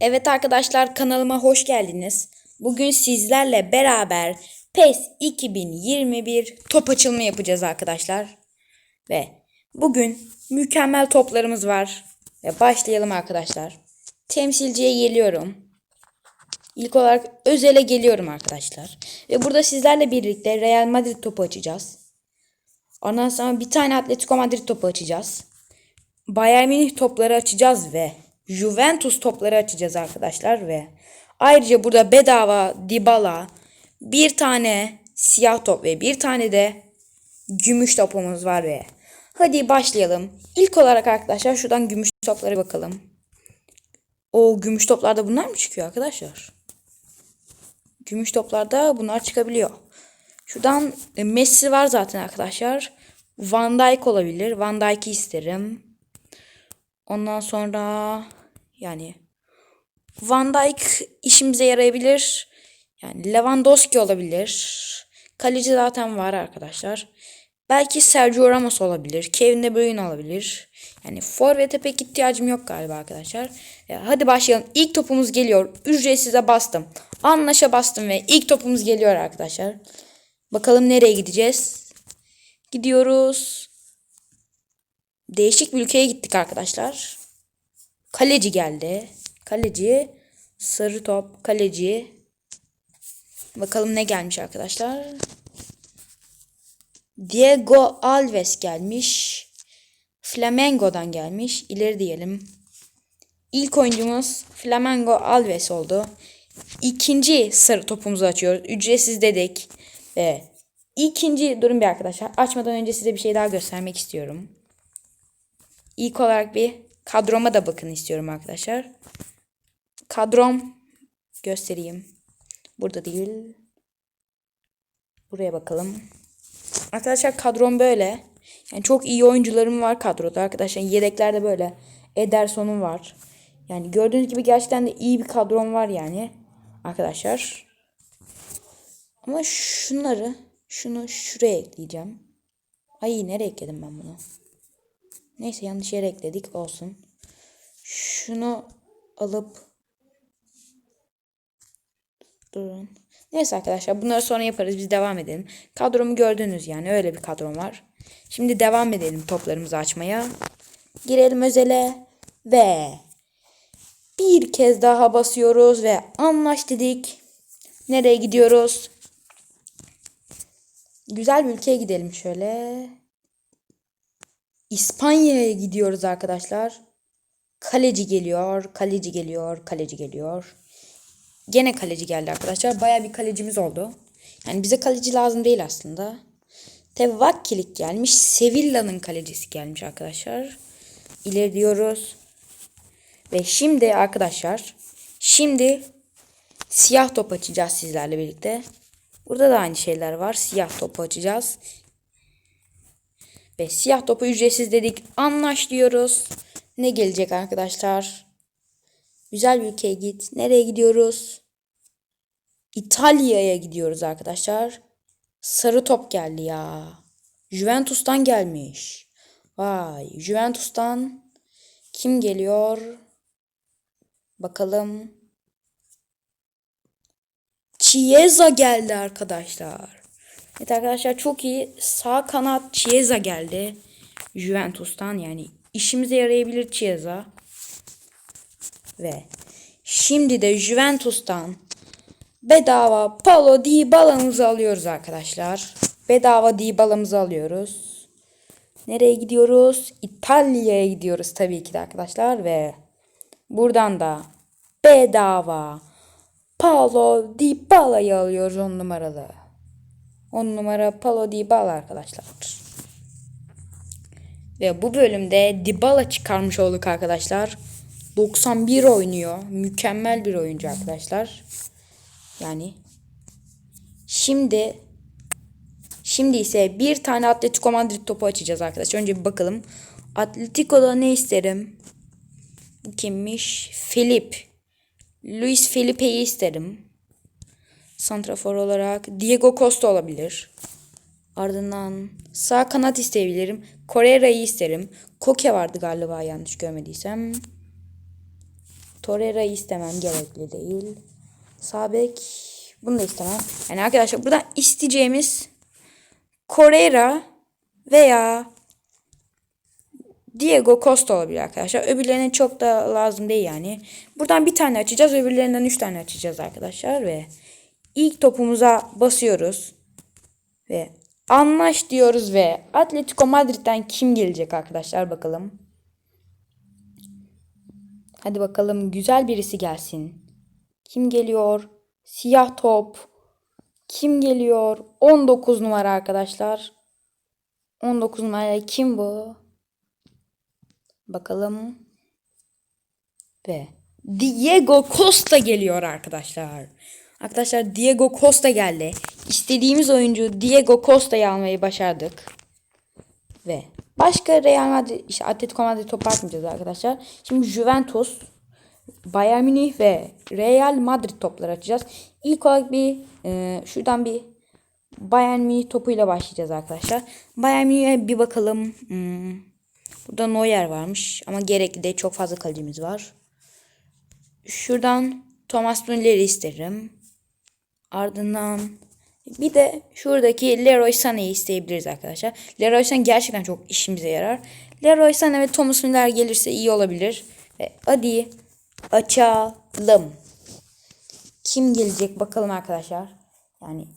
Evet arkadaşlar kanalıma hoş geldiniz. Bugün sizlerle beraber PES 2021 top açılımı yapacağız arkadaşlar. Ve bugün mükemmel toplarımız var. Ve başlayalım arkadaşlar. Temsilciye geliyorum. İlk olarak Özel'e geliyorum arkadaşlar. Ve burada sizlerle birlikte Real Madrid topu açacağız. Ondan sonra bir tane Atletico Madrid topu açacağız. Bayern Münih topları açacağız ve Juventus topları açacağız arkadaşlar ve ayrıca burada bedava Dybala bir tane siyah top ve bir tane de gümüş topumuz var ve hadi başlayalım. İlk olarak arkadaşlar şuradan gümüş toplara bakalım. O gümüş toplarda bunlar mı çıkıyor arkadaşlar? Gümüş toplarda bunlar çıkabiliyor. Şuradan e, Messi var zaten arkadaşlar. Van Dijk olabilir. Van Dijk'i isterim. Ondan sonra yani Van Dijk işimize yarayabilir. Yani Lewandowski olabilir. Kaleci zaten var arkadaşlar. Belki Sergio Ramos olabilir. Kevin De Bruyne olabilir. Yani forvete pek ihtiyacım yok galiba arkadaşlar. Ya, hadi başlayalım. İlk topumuz geliyor. Ücretsize bastım. Anlaşa bastım ve ilk topumuz geliyor arkadaşlar. Bakalım nereye gideceğiz? Gidiyoruz. Değişik bir ülkeye gittik arkadaşlar. Kaleci geldi. Kaleci. Sarı top. Kaleci. Bakalım ne gelmiş arkadaşlar. Diego Alves gelmiş. Flamengo'dan gelmiş. İleri diyelim. İlk oyuncumuz Flamengo Alves oldu. İkinci sarı topumuzu açıyoruz. Ücretsiz dedik. Ve ikinci durun bir arkadaşlar. Açmadan önce size bir şey daha göstermek istiyorum. İlk olarak bir kadroma da bakın istiyorum arkadaşlar. Kadrom göstereyim. Burada değil. Buraya bakalım. Arkadaşlar kadrom böyle. Yani çok iyi oyuncularım var kadroda arkadaşlar. Yedeklerde böyle. Ederson'um var. Yani gördüğünüz gibi gerçekten de iyi bir kadrom var yani. Arkadaşlar. Ama şunları şunu şuraya ekleyeceğim. Ay nereye ekledim ben bunu? Neyse yanlış yere ekledik olsun. Şunu alıp durun. Neyse arkadaşlar bunları sonra yaparız. Biz devam edelim. Kadromu gördünüz yani öyle bir kadrom var. Şimdi devam edelim toplarımızı açmaya. Girelim özele ve bir kez daha basıyoruz ve anlaş dedik. Nereye gidiyoruz? Güzel bir ülkeye gidelim şöyle. İspanya'ya gidiyoruz arkadaşlar. Kaleci geliyor, kaleci geliyor, kaleci geliyor. Gene kaleci geldi arkadaşlar. Baya bir kalecimiz oldu. Yani bize kaleci lazım değil aslında. Tevakkilik gelmiş. Sevilla'nın kalecisi gelmiş arkadaşlar. İleri diyoruz. Ve şimdi arkadaşlar. Şimdi siyah top açacağız sizlerle birlikte. Burada da aynı şeyler var. Siyah topu açacağız. Ve siyah topu ücretsiz dedik. Anlaş diyoruz. Ne gelecek arkadaşlar? Güzel bir ülkeye git. Nereye gidiyoruz? İtalya'ya gidiyoruz arkadaşlar. Sarı top geldi ya. Juventus'tan gelmiş. Vay. Juventus'tan kim geliyor? Bakalım. Chiesa geldi arkadaşlar. Evet arkadaşlar çok iyi. Sağ kanat Chiesa geldi. Juventus'tan yani işimize yarayabilir Chiesa. Ve şimdi de Juventus'tan bedava Paulo Dybala'mızı alıyoruz arkadaşlar. Bedava Dybala'mızı alıyoruz. Nereye gidiyoruz? İtalya'ya gidiyoruz tabii ki de arkadaşlar ve buradan da bedava Paulo Dybala'yı alıyoruz on numaralı. 10 numara Paulo Dybala arkadaşlar. Ve bu bölümde Dybala çıkarmış olduk arkadaşlar. 91 oynuyor. Mükemmel bir oyuncu arkadaşlar. Yani şimdi şimdi ise bir tane Atletico Madrid topu açacağız arkadaşlar. Önce bir bakalım. Atletico'da ne isterim? Bu kimmiş? Filip. Luis Felipe'yi isterim. Santrafor olarak Diego Costa olabilir. Ardından sağ kanat isteyebilirim. Correa'yı isterim. Koke vardı galiba yanlış görmediysem. Torreira'yı istemem gerekli değil. Sabek bunu da istemem. Yani arkadaşlar buradan isteyeceğimiz Correira veya Diego Costa olabilir arkadaşlar. Öbürlerine çok da lazım değil yani. Buradan bir tane açacağız. Öbürlerinden üç tane açacağız arkadaşlar. Ve ilk topumuza basıyoruz. Ve anlaş diyoruz ve Atletico Madrid'den kim gelecek arkadaşlar bakalım. Hadi bakalım güzel birisi gelsin. Kim geliyor? Siyah top. Kim geliyor? 19 numara arkadaşlar. 19 numara kim bu? Bakalım. Ve Diego Costa geliyor arkadaşlar. Arkadaşlar Diego Costa geldi. İstediğimiz oyuncu Diego Costa'yı almayı başardık. Ve başka Real Madrid, işte Atletico Madrid topu atmayacağız arkadaşlar. Şimdi Juventus, Bayern Münih ve Real Madrid topları açacağız. İlk olarak bir e, şuradan bir Bayern Münih topuyla başlayacağız arkadaşlar. Bayern Münih'e bir bakalım. Hmm. Burada Neuer varmış ama gerekli değil. Çok fazla kalecimiz var. Şuradan Thomas Müller'i isterim. Ardından bir de şuradaki Leroy Sané'yi isteyebiliriz arkadaşlar. Leroy Sané gerçekten çok işimize yarar. Leroy Sané ve Thomas Müller gelirse iyi olabilir. Ve hadi açalım. Kim gelecek bakalım arkadaşlar. Yani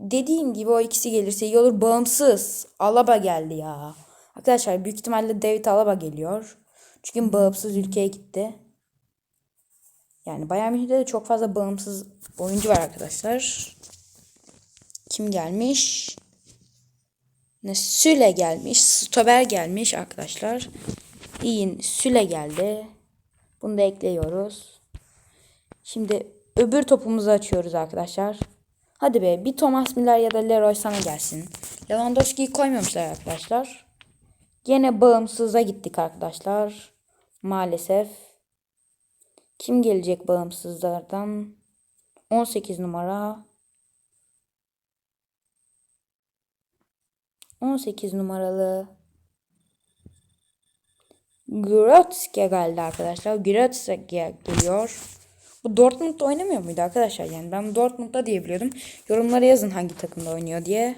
dediğim gibi o ikisi gelirse iyi olur. Bağımsız. Alaba geldi ya. Arkadaşlar büyük ihtimalle David Alaba geliyor. Çünkü bağımsız ülkeye gitti. Yani Bayern Münih'te de çok fazla bağımsız oyuncu var arkadaşlar. Kim gelmiş? Ne Süle gelmiş. Stober gelmiş arkadaşlar. İyin Süle geldi. Bunu da ekliyoruz. Şimdi öbür topumuzu açıyoruz arkadaşlar. Hadi be bir Thomas Müller ya da Leroy sana gelsin. Lewandowski'yi koymamışlar arkadaşlar. Gene bağımsıza gittik arkadaşlar. Maalesef. Kim gelecek bağımsızlardan? 18 numara. 18 numaralı Grotzke geldi arkadaşlar. Grotzke geliyor. Bu Dortmund'da oynamıyor muydu arkadaşlar? Yani ben Dortmund'da diye biliyordum. Yorumlara yazın hangi takımda oynuyor diye.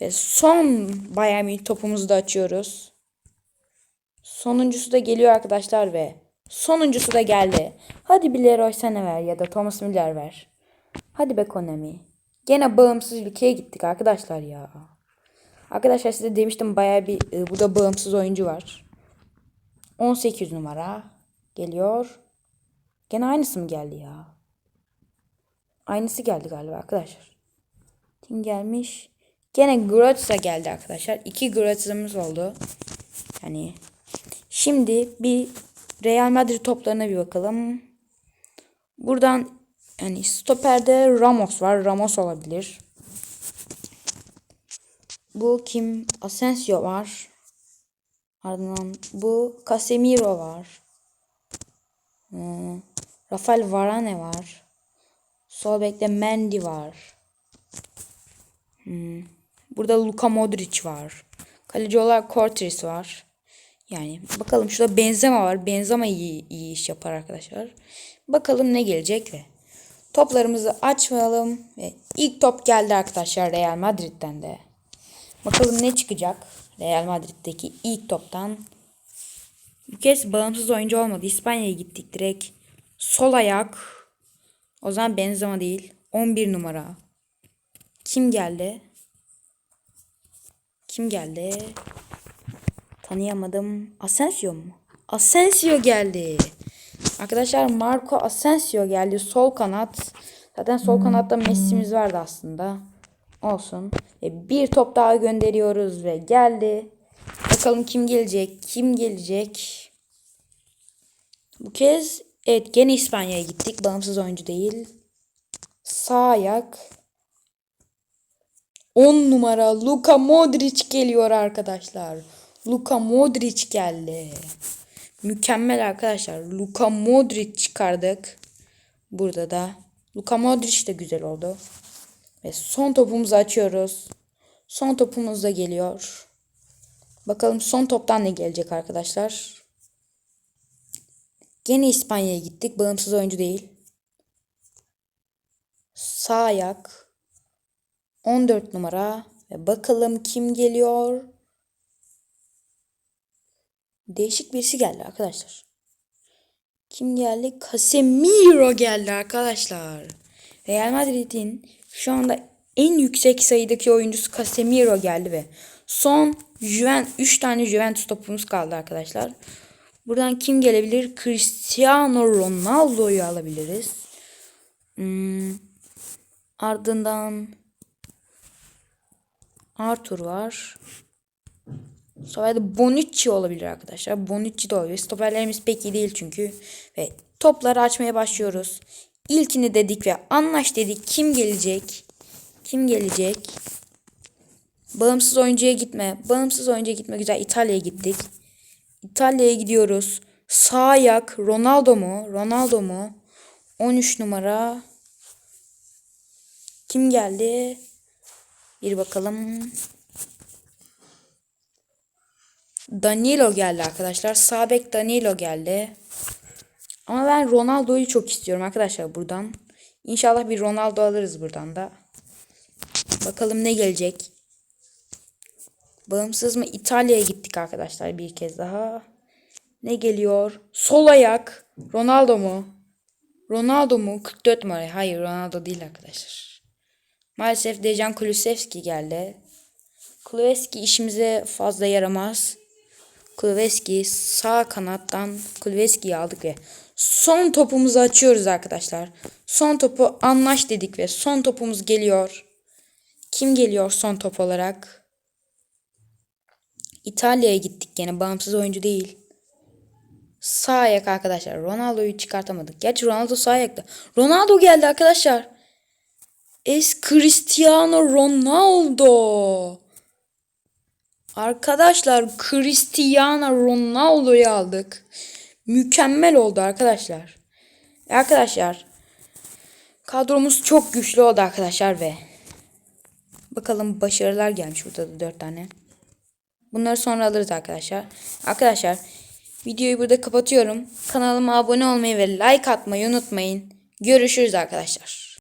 Ve son Bayern Münih topumuzu da açıyoruz. Sonuncusu da geliyor arkadaşlar ve sonuncusu da geldi. Hadi bir Leroy Sané ver ya da Thomas Müller ver. Hadi be Konami. Gene bağımsız ülkeye gittik arkadaşlar ya. Arkadaşlar size demiştim bayağı bir e, burada bağımsız oyuncu var. 18 numara geliyor. Gene aynısı mı geldi ya? Aynısı geldi galiba arkadaşlar. Kim gelmiş? Gene Groza geldi arkadaşlar. İki Groza'mız oldu. Yani şimdi bir Real Madrid toplarına bir bakalım. Buradan yani stoperde Ramos var. Ramos olabilir. Bu kim? Asensio var. Ardından bu Casemiro var. Hmm. Rafael Varane var. Sol bekte Mendy var. Hmm. Burada Luka Modric var. Kaleci olarak Cortez var. Yani bakalım şurada Benzema var. Benzema iyi, iyi iş yapar arkadaşlar. Bakalım ne gelecek ve toplarımızı açmayalım ve ilk top geldi arkadaşlar Real Madrid'den de. Bakalım ne çıkacak Real Madrid'deki ilk toptan. Bu kez bağımsız oyuncu olmadı. İspanya'ya gittik direkt. Sol ayak. O zaman Benzema değil. 11 numara. Kim geldi? Kim geldi? Tanıyamadım. Asensio mu? Asensio geldi. Arkadaşlar Marco Asensio geldi. Sol kanat. Zaten sol kanatta Messi'miz vardı aslında. Olsun. E, bir top daha gönderiyoruz ve geldi. Bakalım kim gelecek? Kim gelecek? Bu kez evet gene İspanya'ya gittik. Bağımsız oyuncu değil. Sağ ayak. 10 numara Luka Modric geliyor arkadaşlar. Luka Modric geldi. Mükemmel arkadaşlar. Luka Modric çıkardık. Burada da. Luka Modric de güzel oldu. Ve son topumuzu açıyoruz. Son topumuz da geliyor. Bakalım son toptan ne gelecek arkadaşlar. Gene İspanya'ya gittik. Bağımsız oyuncu değil. Sağ ayak. 14 numara. Ve bakalım kim geliyor? Değişik birisi geldi arkadaşlar. Kim geldi? Casemiro geldi arkadaşlar. Real Madrid'in şu anda en yüksek sayıdaki oyuncusu Casemiro geldi ve son Juven 3 tane Juventus topumuz kaldı arkadaşlar. Buradan kim gelebilir? Cristiano Ronaldo'yu alabiliriz. Hmm, ardından Arthur var. Stoperde Bonucci olabilir arkadaşlar. Bonucci de olabilir. Stoperlerimiz pek iyi değil çünkü. Ve topları açmaya başlıyoruz. İlkini dedik ve anlaş dedik. Kim gelecek? Kim gelecek? Bağımsız oyuncuya gitme. Bağımsız oyuncuya gitme. Güzel. İtalya'ya gittik. İtalya'ya gidiyoruz. Sağ ayak Ronaldo mu? Ronaldo mu? 13 numara. Kim geldi? Bir bakalım. Danilo geldi arkadaşlar. Sağ bek Danilo geldi. Ama ben Ronaldo'yu çok istiyorum arkadaşlar buradan. İnşallah bir Ronaldo alırız buradan da. Bakalım ne gelecek. Bağımsız mı? İtalya'ya gittik arkadaşlar bir kez daha. Ne geliyor? Sol ayak. Ronaldo mu? Ronaldo mu? 44 numara. Hayır Ronaldo değil arkadaşlar. Maalesef Dejan Kulusevski geldi. Kuleveski işimize fazla yaramaz. Kuleveski sağ kanattan Kuleveski'yi aldık ve son topumuzu açıyoruz arkadaşlar. Son topu anlaş dedik ve son topumuz geliyor. Kim geliyor son top olarak? İtalya'ya gittik gene bağımsız oyuncu değil. Sağ ayak arkadaşlar. Ronaldo'yu çıkartamadık. Gerçi Ronaldo sağ ayakta. Ronaldo geldi arkadaşlar. Es Cristiano Ronaldo. Arkadaşlar Cristiano Ronaldo'yu aldık. Mükemmel oldu arkadaşlar. Arkadaşlar kadromuz çok güçlü oldu arkadaşlar ve bakalım başarılar gelmiş burada da 4 tane. Bunları sonra alırız arkadaşlar. Arkadaşlar videoyu burada kapatıyorum. Kanalıma abone olmayı ve like atmayı unutmayın. Görüşürüz arkadaşlar.